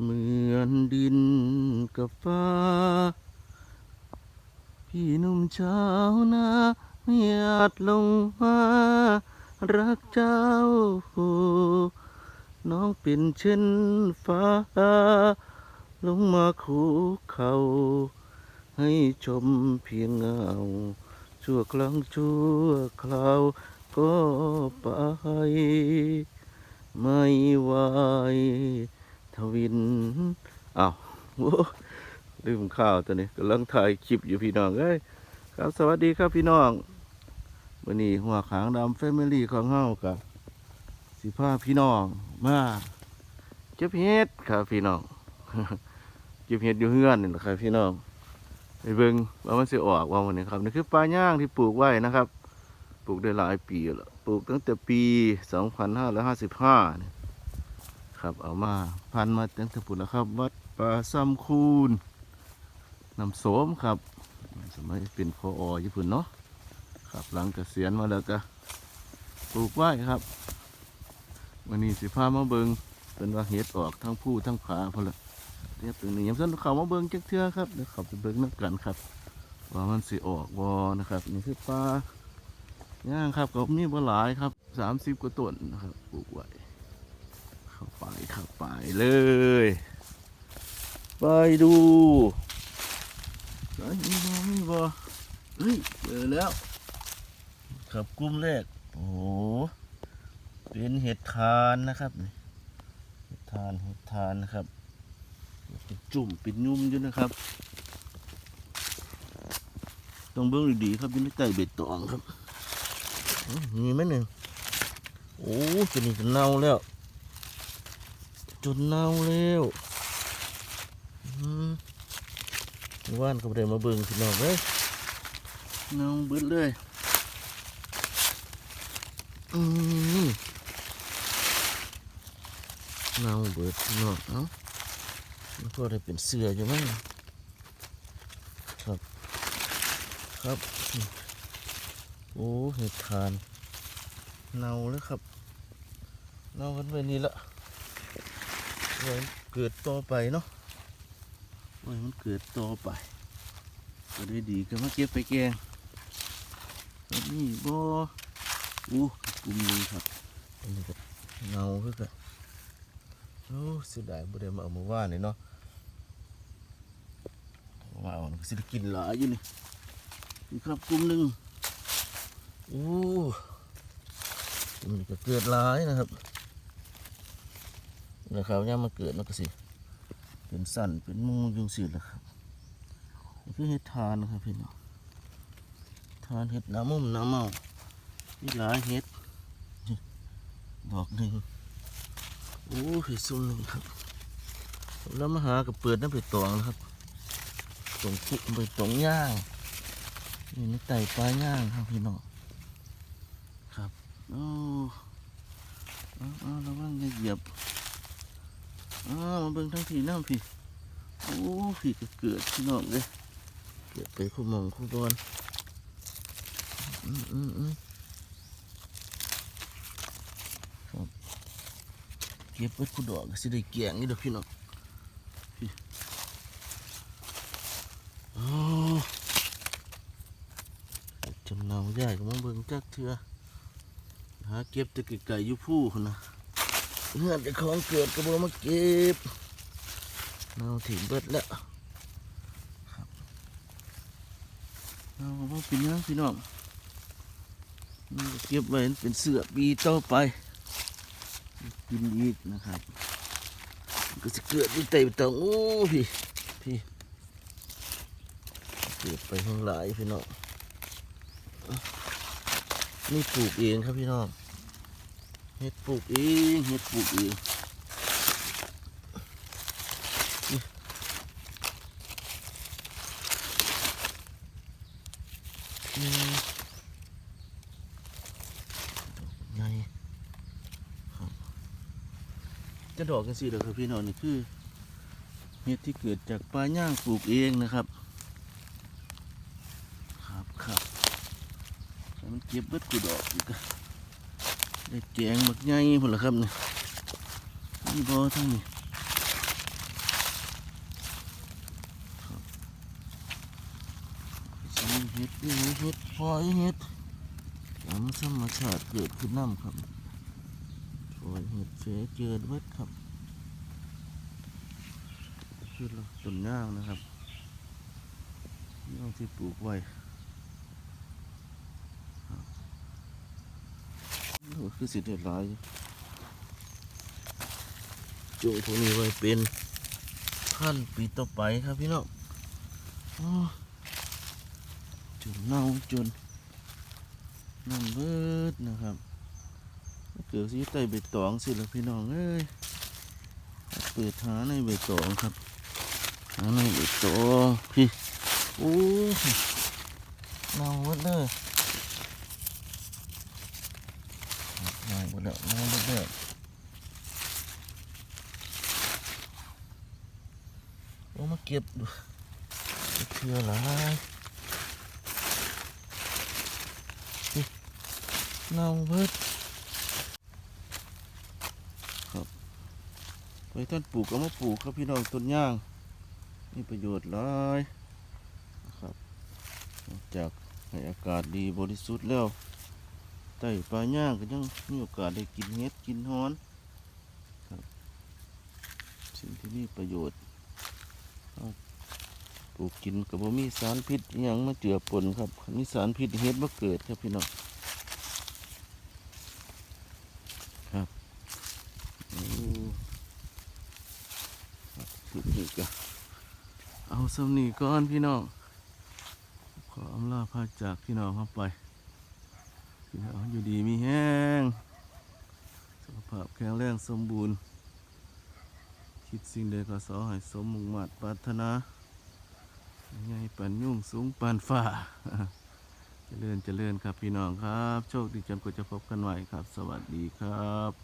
เหมือนดินกับฟ้า พี่นุ่มเช้านาไม่อาจลงมารักเจ้า น้องเป็นเช่นฟ้า ลงมาคูเขา ให้ชมเพียงเงา ชั่วครั้งชั่วคราวก็ไป ไม่ไหว ทวินอ้าวลืมข้าวตัวนี้กำลังถ่ายคลิปอยู่พี่น้องเอ้ยครับสวัสดีครับพี่น้องวันนี้หัวขางดำแฟมิลี่ของเฮากับสิพาพี่น้องมาเก็บเห็ดครับพี่น้องเก็บเห็ดอยู่เฮือนนี่แหละครับพี่น้องไปเบิ่งว่ามันสิออกว่าวันนี้ครับนี่คือปลาย่างที่ปลูกไว้นะครับ ปลูกได้หลายปีแล้วปลูกตั้งแต่ปี 2555เนี่ย ครับ เอามาพันมาตั้งแต่ปุ่นแล้วครับวัดป่าซ้ำคูนน้ำโสมครับสมัยเป็นพออญี่ปุ่นเนาะครับหลังเกษียณมาแล้วก็ปลูกไว้ครับวันนี้สิพามาเบิงเป็นว่าเห็ดออกทั้งผู้ทั้งผาพอละเรียบตรงนี้ยังสั่นเขามาเบิงจักเทือครับเดี๋ยวเขาไปเบิงนักกันครับ ว่ามันสิออกวอนะครับ นี่คือปลาย่างครับก็มีบ่หลายครับสามสิบกว่าต้นนะครับปลูกไว้ เข้าไปเข้าไปเลย ไปดูไอ้ยมีบ่มีบ่เฮ้ยเจอแล้วครับกลุ่มแรกโอ้โหเป็นเห็ดทานนะครับเห็ดทานเห็ดทานนะครับเป็นจุ่มเป็นยุ่มอยู่นะครับต้องเบิ่งดีๆครับยังไม่ใต้เบ็ดตองครับมีไหมหนึ่งโอ้ตัวนี้จะเน่าแล้ว จนเน่าแล้วอืมว่านเขาบ่ได้มาเบิ่งพี่น้องเลยเน่าเบิดเลยอืมเน่าเบิดพี่น้องเอ้ามันก็ได้เป็นเสืออยู่มั้งครับ ครับ โอ้เห็ดทานเน่าแล้วครับเน่ากันไปนี่ละ ไว้เกิดต่อไปเนาะไว้มันเกิดต่อไปก็ได้ดีก็มาเก็บไปแกงนี่บ่อู้กลุ่มหนึงครับอันนี้ก็เน่าคือกันโอ้เสียดายบ่ได้มาเอามาว่านนี่เนาะเอามาเอามันก็สิกินหลายอยู่นี่นี่ครับกลุ่มหนึ่งโอ้มันก็เกิดหลายนะครับ นะครับย่ามาเกิดมันก็สิเป็นสั่นเป็นมุงยุงสิแหละครับนี่คือเห็ดทานนะครับพี่น้องทานเห็ดน้ำมุมน้ำเมานี่หลายเห็ดดอกหนึ่งโอ้เห็ดซุ่มหนึ่งครับแล้วมาหากับเปิดน้ำไปตองนะครับตรงปุ๊บไปตรงย่างนี่นี่ไต่ปลาย่างครับพี่น้องครับโอ้เอาเอาระวังอย่าเหยียบ อ้าวมาเบิ่งทั้งทีน้ำพี่โอ้พี่ก็เกิดพี่น้องเลยเกิดไปคู่มองคู่บอลอืมอืมอืมครับเก็บไว้คู่ดอกก็สิได้แกงนี่ด้อพี่น้องพี่โอ้จำนาใหญ่ก็มาเบิ่งจักเถื่อหาเก็บตะไก่อยู่ผู้พุ่นนะ เงื่อนแต่ของเกิดก็บ่มาเก็บเนาถิ่มเบิดแล้วครับเอาก็บ่เป็นหยังพี่น้องเก็บไว้เป็นเสือปีต่อไปกินอีกนะครับ ก็จะเกิดอยู่ใต้ใบตองโอ้พี่พี่เกิดไปข้งหลายพี่น้องนี่ปลูกเองครับพี่น้อง เห็ดปลูกเองเห็ดปลูกเองนี่อืมดอกใหญ่ครับจะดอกกันสิเด้อครับพี่น้องนี่คือเห็ดที่เกิดจากปลาย่างปลูกเองนะครับ ครับครับให้มันเก็บเบิดกูดอกอีกอะได้ แจงบัดใหญ่พุ่นละครับเนี่ยนี่บ่ทั้งนี้เห็ดนี่เห็ดพอยเห็ดตามธรรมชาติเกิดขึ้นน้ำครับพอยเห็ดเสเกิดเวทครับคือต้นย่างนะครับย่างที่ปลูกไว้ คือสิเด็ดหลายจูงพวกนี้ไว้เป็นพันปีต่อไปครับพี่น้องโอ้จนเน่าจนนั่นเบิดนะครับเกิดสิใต้ใบตองสิละพี่น้องเอ้ยเปิดหาในใบตองครับหาในใบตองพี่โอ้เน่าหมดเลย เน่าหมดแล้วเน่าหมดแล้วเอามาเก็บดูเชื่อหลายเน่าเบิดครับไปต้นปลูกก็มาปลูกครับพี่น้องต้นย่างมีประโยชน์หลายครับจากให้อากาศดีบริสุทธิ์แล้ว ต่ปลาย่างก็ยังมีโอกาสได้กินเห็ดกินฮ้อนครับสิ่งที่มีประโยชน์ปลูกกินกับบ่มีสารพิษอย่างมาเจือปนครับมีสารพิษเห็ดมาเกิดครับพี่น้องครับสุดนี่ก็เอาสำนีก่อนพี่น้องขออำลาพาจากพี่น้องเข้าไป น้องอยู่ดีมีแห้งสุขภาพแข็งแรงสมบูรณ์ คิดสิ่งใดก็สอให้สมมุ่งมัดปรารถนาใหญ่ปันยุ่งสูงปันฝ่าเจริญเจริญครับพี่น้องครับ โชคดีจนกว่าจะพบกันใหม่ครับ สวัสดีครับ